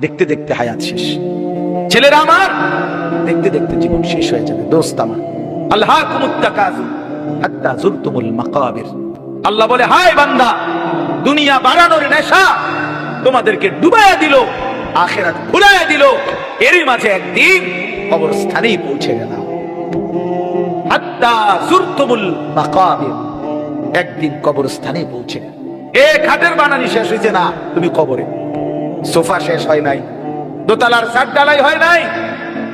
দেখতে দেখতে হায়াত শেষ। ছেলেরা আমার, দেখতে দেখতে জীবন শেষ হয়ে যাবে। দোস্ত আমার। আল্লাহ হাত্তা জুরতুমুল মাকাবির। আল্লাহ বলে, হায় বান্দা, দুনিয়া বাড়ানোর নেশা তোমাদেরকে ডুবাইয়া দিল, আখেরাত ভুলাইয়া দিল। এরই মাঝে একদিন কবরস্থানেই পৌঁছে গেলাম। হাত্তা জুরতুমুল মাকাবির। একদিন কবরস্থানে পৌঁছে এ খাটের বানানি শেষ হয়েছে না, তুমি কবরে। সোফা শেষ হয় নাই, দোতলার চার ডালাই হয় নাই,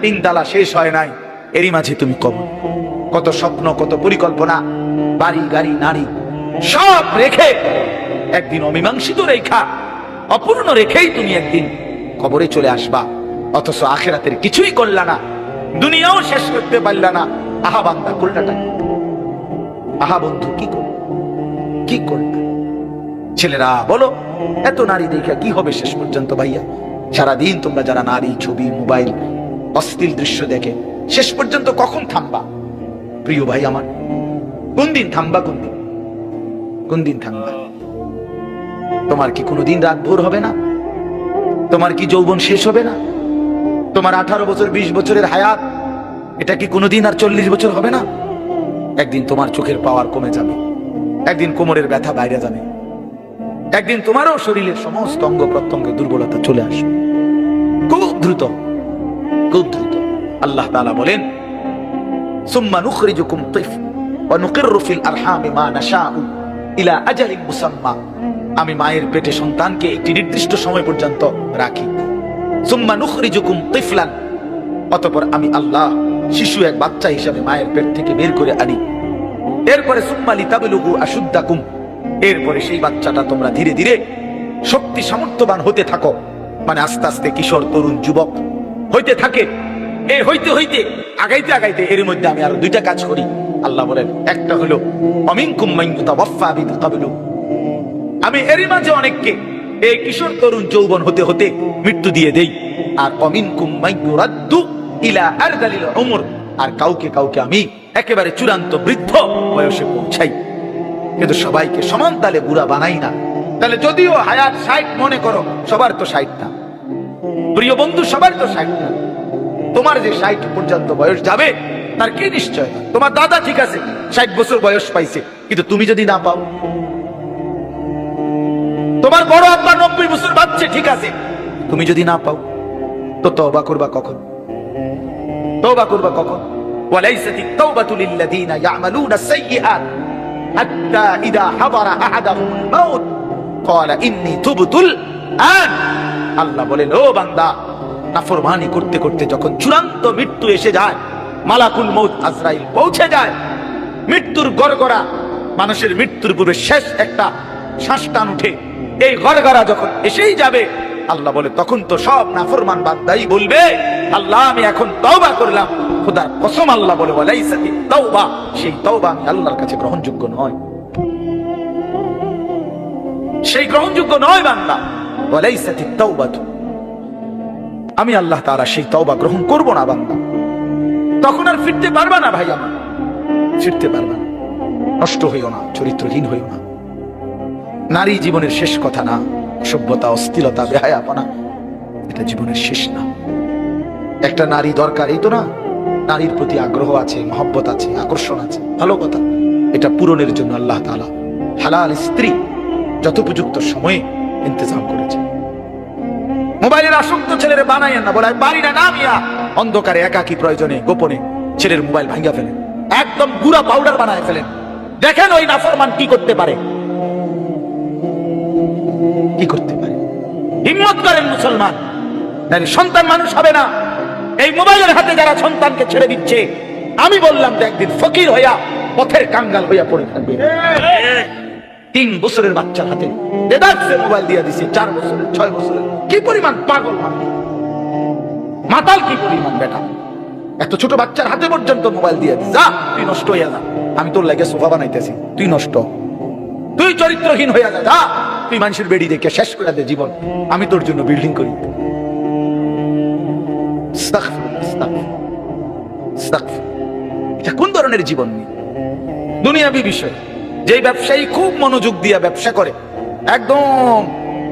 তিনতলা শেষ হয় নাই। এরই মাঝে তুমি কবর। কত স্বপ্ন, কত পরিকল্পনা, বাড়ি, গাড়ি, নারী, সব রেখে একদিন অমীমাংসিত রেখা, অপূর্ণ রেখেই তুমি একদিন কবরে চলে আসবা। অথচ আখেরাতের কিছুই করলা না, দুনিয়াও শেষ করতে পারলা না। আহা বান্দা করলাটা আহা বন্ধু, কি করল? কি করবে ছেলেরা, বলো, এত নারী দেখা কি হবে শেষ পর্যন্ত ভাইয়া? সারাদিন তোমরা যারা নারী, ছবি, মোবাইল অশ্লীল দৃশ্য দেখে, শেষ পর্যন্ত কখন থামবা? প্রিয় ভাই আমার, কোন দিন থামবা, কোন দিন? কোন দিন থামবা? তোমার কি কোনোদিন রাত ভোর হবে না? তোমার কি যৌবন শেষ হবে না? তোমার আঠারো বছর, বিশ বছরের হায়াত, এটা কি কোনোদিন আর চল্লিশ বছর হবে না? একদিন তোমার চোখের পাওয়ার কমে যাবে। একদিন কোমরের ব্যথা বাইরে যাবে। একদিন তোমারও শরীরের সমস্ত অঙ্গ প্রত্যঙ্গে দুর্বলতা চলে আসবে। খুব দ্রুত খুব দ্রুত। আল্লাহ তাআলা বলেন আমি মায়ের পেটে সন্তানকে একটি নির্দিষ্ট সময় পর্যন্ত রাখি। সুম্মা আমি আল্লাহ, শিশু এক বাচ্চা হিসাবে মায়ের পেট থেকে বের করে আনি। এরপরে সুম্মালি তাবলুগু আশুদ্দাকুম। এরপরে সেই বাচ্চাটা তোমরা ধীরে ধীরে শক্তি সামর্থ্যবান হতে থাকো। মানে আস্তে আস্তে কিশোর, তরুণ, যুবক হইতে থাকে। এই হইতে হইতে, আগাইতে আগাইতে এর মধ্যে আমি আরও দুইটা কাজ করি। আল্লাহ বলেন, একটা হলো, অমিনকুম মাইয়ুতাওয়াফফা আমি এরই মাঝে অনেককে এই কিশোর, তরুণ, যৌবন হতে হতে মৃত্যু দিয়ে দেই। আর অমিনকুম মাইয়ুরাদ্দু ইলা আর কাউকে কাউকে আমি একেবারে চূড়ান্ত বৃদ্ধ বয়সে পৌঁছাই। কিন্তু সবাইকে সমান তালে বুড়া বানাই না। তাহলে যদিও হায়াত ষাট মনে করো, সবার তো ষাট না। প্রিয় বন্ধু, সবার তো ষাট না। তোমার যে ষাট পর্যন্ত বয়স যাবে, তার কি নিশ্চয়? তোমার দাদা ঠিক আছে, ষাট বছর বয়স পাইছে, কিন্তু তুমি যদি না পাও, তোমার বড় আব্বা নব্বই বছর বাচ্চে ঠিক আছে। তুমি যদি না পাও, তো তবা করবা কখন? তবা করবা কখন? ওয়ালাইসাতি তাওবাতুল লিল্লাযিনা ইয়ামালুনা সাইয়্যাত حتى إذا حضر أحدهم الموت قال إني تبت الآن আল্লাহ বলেন ও বান্দা নাফরমানি করতে করতে যখন চূড়ান্ত মৃত্যু এসে যায় মালাকুল মৌত আজরাইল পৌঁছে যায় মৃত্যুর গড়গড়া মানুষের মৃত্যুর পূর্বে শেষ একটা শ্বাস টান উঠে এই গড়গড়া যখন এসেই যাবে আল্লাহ বলে, তখন তো সব নাফরমান বান্দাই বলবে, আল্লাহ, আমি এখন তওবা করলাম। খোদার কসম আল্লাহ বলে ওয়ালাইসাতি তাওবা। সেই তওবা আমি আল্লাহর কাছে গ্রহণযোগ্য নয়। সেই গ্রহণযোগ্য নয় বান্দা। ওয়ালাইসাতি তাওবাতু আমি আল্লাহ তাআলা সেই তওবা গ্রহণ করব না বান্দা। তখন আর ফিরতে পারবা না ভাই আমার। ফিরতে পারবা না। নষ্ট হইও না, চরিত্রহীন হইও না। নারী জীবনের শেষ কথা না। সভ্যতা অস্থিরতা বেহায়াপনা, এটা জীবনের শেষ না। একটা নারী দরকার, এই তো না? নারীর প্রতি আগ্রহ আছে, মহব্বত আছে, আকর্ষণ আছে, ভালো কথা। এটা পূরণের জন্য আল্লাহ তাআলা হালাল স্ত্রী যথোপযুক্ত সময়ে ইন্তজাম করেছে মোবাইলের আসক্ত ছেলের বানাইয়েন না, বলে পারি না নামিয়া অন্ধকারে, একাকি প্রয়োজনে, গোপনে ছেলের মোবাইল ভাঙ্গা ফেলেন। একদম গুড়া পাউডার বানায় ফেলেন। দেখেন ওই নাফরমান কি করতে পারে। কি করতে পারে। হিম্মত করেন মুসলমান। নারী সন্তান মানুষ হবে না। এই মোবাইলের হাতে যারা সন্তানকে ছেড়ে দিচ্ছে, আমি বললাম যে একদিন ফকির হইয়া পথের কাঙ্গাল হইয়া পড়ে থাকবে। তিন বছরের বাচ্চার হাতে মোবাইল দিয়ে দিছে, চার বছরের, ছয় বছরের, কি পরিমাণ পাগল মাতাল কি পরিমাণ বেটা। এত ছোট বাচ্চার হাতে পর্যন্ত মোবাইল দিয়ে দিস যা, তুই নষ্ট হইয়া যা। আমি তোর লাগে সোফা বানাইতেছি, তুই নষ্ট। তুই চরিত্রহীন হইয়া যা। তুই মানুষের বেড়ি দেখে শেষ করে দে জীবন। আমি তোর জন্য বিল্ডিং করি। কোন ধরনের জীবন নিয়ে দুনিয়াবি বিষয়। যে ব্যবসায়ী খুব মনোযোগ দিয়ে ব্যবসা করে, একদম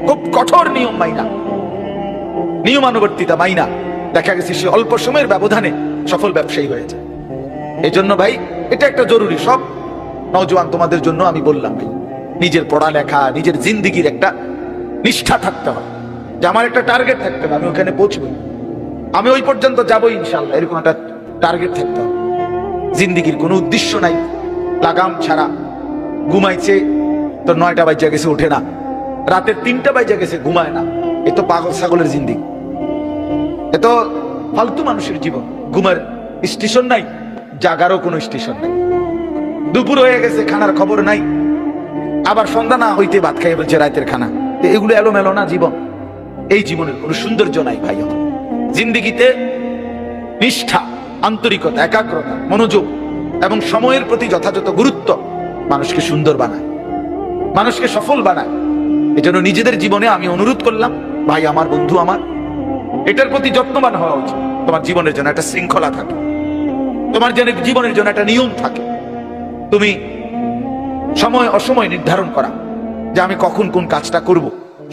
খুব কঠোর নিয়ম মাইনা। নিয়মানুবর্তিতা মাইনা। দেখা গেছে সে অল্প সময়ের ব্যবধানে সফল ব্যবসায়ী হয়ে যায়। এই জন্য ভাই, এটা একটা জরুরি, সব নজওয়ান তোমাদের জন্য আমি বললাম ভাই। নিজের পড়ালেখা, নিজের জিন্দিগির একটা নিষ্ঠা থাকতে হবে। যে আমার একটা টার্গেট থাকতে হবে, আমি ওখানে পৌঁছবো। আমি ওই পর্যন্ত যাব ইনশাল্লাহ এরকম একটা টার্গেট থাকতে হবে। জিন্দিগির কোনো উদ্দেশ্য নাই। লাগাম ছাড়া ঘুমাইছে, তো নয়টা বাজে গেছে, ওঠে না। রাতের তিনটা বাজে গেছে, ঘুমায় না। এ তো পাগল ছাগলের জিন্দিগি। এ তো ফালতু মানুষের জীবন। ঘুমার স্টেশন নাই, জাগারও কোনো স্টেশন নাই। দুপুর হয়ে গেছে, খানার খবর নাই। আবার সন্ধ্যা না হইতে ভাত খাই বলছে রাতের খানা। এগুলো এলোমেলো না জীবন? এই জীবনের কোনো সৌন্দর্য নাই ভাই। জিন্দিগিতে নিষ্ঠা, আন্তরিকতা, একাগ্রতা, মনোযোগ এবং সময়ের প্রতি যথাযথ গুরুত্ব মানুষকে সুন্দর বানায়, মানুষকে সফল বানায়। এজন্য নিজেদের জীবনে আমি অনুরোধ করলাম, ভাই, আমার বন্ধু আমার, এটার প্রতি যত্নবান হওয়া উচিত। তোমার জীবনের জন্য একটা শৃঙ্খলা থাকে। তোমার জীবনের জন্য একটা নিয়ম থাকে। তুমি সময় অসময় নির্ধারণ করা, যে আমি কখন কোন কাজটা করব।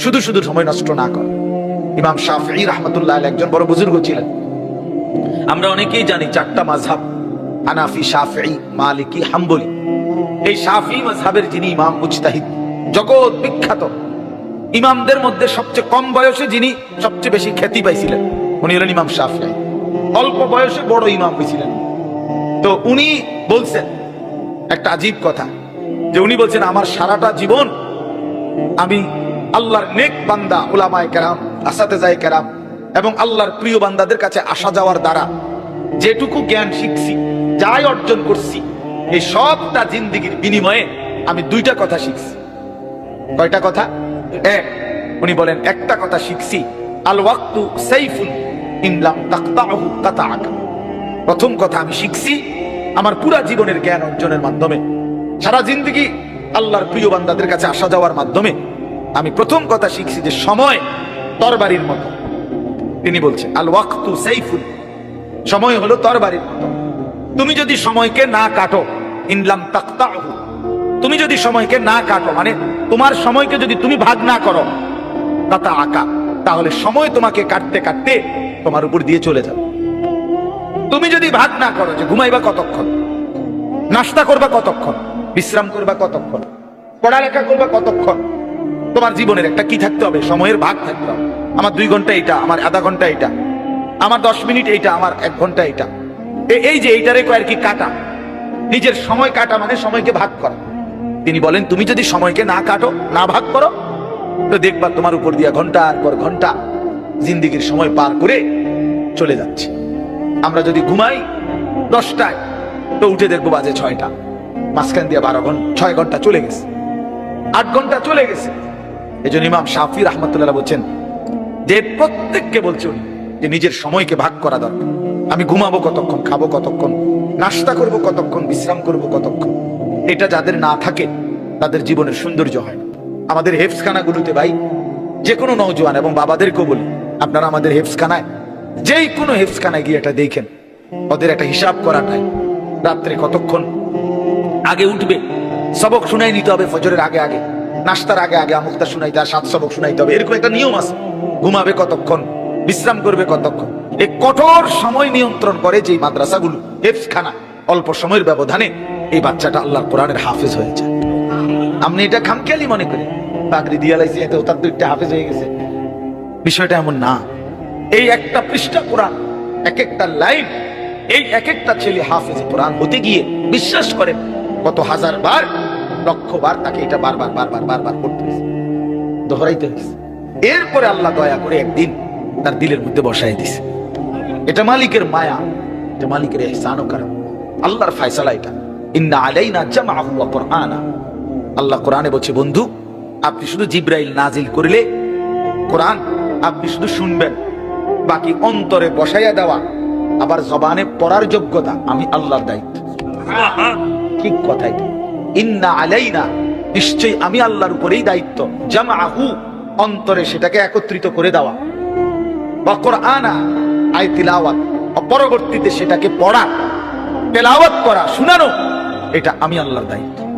শুধু শুধু সময় নষ্ট না কর। ইমাম শাফি রহমতুল্লাহ একজন বড় বুজুর্গ ছিলেন। আমরা অনেকেই জানি চারটা মাঝহাব হানাফি শাফি মালিকি, হাম্বলি। এই শাফি মাঝহাবের যিনি ইমাম মুজতাহিদ, জগৎ বিখ্যাত। ইমামদের মধ্যে সবচেয়ে কম বয়সে যিনি সবচেয়ে বেশি খ্যাতি পাইছিলেন, উনি হলেন ইমাম শাফি অল্প বয়সে বড় ইমাম হয়েছিলেন তো উনি বলছেন, একটা আজীব কথা যে উনি বলছেন, আমার সারাটা জীবন আমি আল্লাহর নেক বান্দা ওলামায় কেরাম, আসাতে যায় কেরাম এবং আল্লাহর প্রিয় বান্দাদের কাছে আসা যাওয়ার দ্বারা যেটুকু জ্ঞান শিখছি, যাই অর্জন করছি, এই সবটা জিন্দিগির বিনিময়ে আমি দুইটা কথা শিখছি। কয়টা কথা? এক, উনি বলেন, একটা কথা শিখছি আল ওয়াক্তু সাইফুন ইনলাম তাকতাহু কাতাআকা। প্রথম কথা আমি শিখছি, আমার পুরা জীবনের জ্ঞান অর্জনের মাধ্যমে। সারা জিন্দগি আল্লাহর প্রিয় বান্দাদের কাছে আসা যাওয়ার মাধ্যমে আমি প্রথম কথা শিখছি যে সময় তরবারির মতো। তিনি বলছেন, আল ওয়াক্তু সাইফুল সময় হলো তরবারির মতো। তুমি যদি সময়কে না কাটো ইনলাম তাকতাহু। তুমি যদি সময়কে না কাটো মানে তোমার সময়কে যদি তুমি ভাগ না করো তাতা আঁকা তাহলে সময় তোমাকে কাটতে কাটতে তোমার উপর দিয়ে চলে যাবে। তুমি যদি ভাগ না করো, যে ঘুমাইবা কতক্ষণ নাস্তা করবা কতক্ষণ বিশ্রাম করবা কতক্ষণ? পড়ালেখা করবা কতক্ষণ? তোমার জীবনের একটা কি থাকতে হবে? সময়ের ভাগ থাকতে হবে। আমার দুই ঘণ্টা এইটা, আমার আধা ঘণ্টা এইটা, আমার দশ মিনিট এইটা, আমার এক ঘণ্টা এইটা। এ- এই যে এইটারে কয় আর কি কাটা। নিজের সময় কাটা মানে সময়কে ভাগ করা। তিনি বলেন, তুমি যদি সময়কে না কাটো, না ভাগ করো, তো দেখবা তোমার উপর দিয়া ঘণ্টার পর ঘণ্টা জিন্দিগির সময় পার করে চলে যাচ্ছে। আমরা যদি ঘুমাই দশটায়, তো উঠে দেখব বাজে ছয়টা। মাঝখান দিয়ে বারো ঘণ্টা, ছয় ঘণ্টা চলে গেছে। আট ঘণ্টা চলে গেছে। এই জন্য ইমাম শাফি রহমতুল্লাহ বলছেন, যে প্রত্যেককে বলছে উনি যে নিজের সময়কে ভাগ করা দরকার। আমি ঘুমাবো কতক্ষণ, খাব কতক্ষণ, নাস্তা করব কতক্ষণ, বিশ্রাম করব কতক্ষণ। এটা যাদের না থাকে, তাদের জীবনের সৌন্দর্য হয়। আমাদের হেফসখানাগুলোতে ভাই, যে কোনো নৌজওয়ান এবং বাবাদেরকেও বলি, আপনারা আমাদের হেফসখানায় যেই কোনো হেফসখানায় গিয়ে এটা দেখেন। ওদের একটা হিসাব করা নাই। রাত্রে কতক্ষণ আগে উঠবে। সবক শুনাই নিতে হবে ফজরের আগে আগে। নাস্তার আগে আগে আমুক্তা শুনাইতে আর সাত সবক শুনাইতে হবে। এরকম একটা নিয়ম আছে। ঘুমাবে কতক্ষণ? বিশ্রাম করবে কতক্ষণ? এই কঠোর সময় নিয়ন্ত্রণ করে যে মাদ্রাসাগুলো। হেফসখানা অল্প সময়ের ব্যবধানে এই বাচ্চাটা আল্লাহর কোরআনের হাফেজ হয়ে যায়। আপনি এটা খামখেয়ালি মনে করেন? পাগড়ি দিয়া লাইছে, এতে তার দুইটা হাফেজ হয়ে গেছে। বিষয়টা এমন না। এই একটা পৃষ্ঠা কোরআন এক একটা লাইন, এই এক একটা ছেলে হাফেজ কোরআন হতে গিয়ে বিশ্বাস করেন কত হাজার বার, লক্ষ বার তাকে এটা বারবার বারবার বারবার করতে হয়েছে, দোহরাইতে হয়েছে। এরপরে আল্লাহ দয়া করে একদিন তার দিলের মধ্যে বসাই দিছে। এটা মালিকের মায়া, এটা মালিকের এহসান কারণ। আল্লাহর ফায়সালা এটা। ইন্না আলাইনা জামাআহু ওয়া কুরআনা। আল্লাহ কোরআনে বলছে, বন্ধু, আপনি শুধু জিব্রাইল নাজিল করিলে কোরআন আপনি শুধু শুনবেন, বাকি অন্তরে বসাইয়া দেওয়া, আবার জবানে পড়ার যোগ্যতা আমি আল্লাহর দায়িত্ব। ঠিক কথাই। ইন্না আলাইনা, নিশ্চয়ই আমি আল্লাহর উপরেই দায়িত্ব। জামা আহু অন্তরে সেটাকে একত্রিত করে দেওয়া। বকর কোরআনা, আই পরবর্তীতে সেটাকে পড়া, তেলাওয়াত করা, শুনানো, এটা আমি আল্লাহর দায়িত্ব।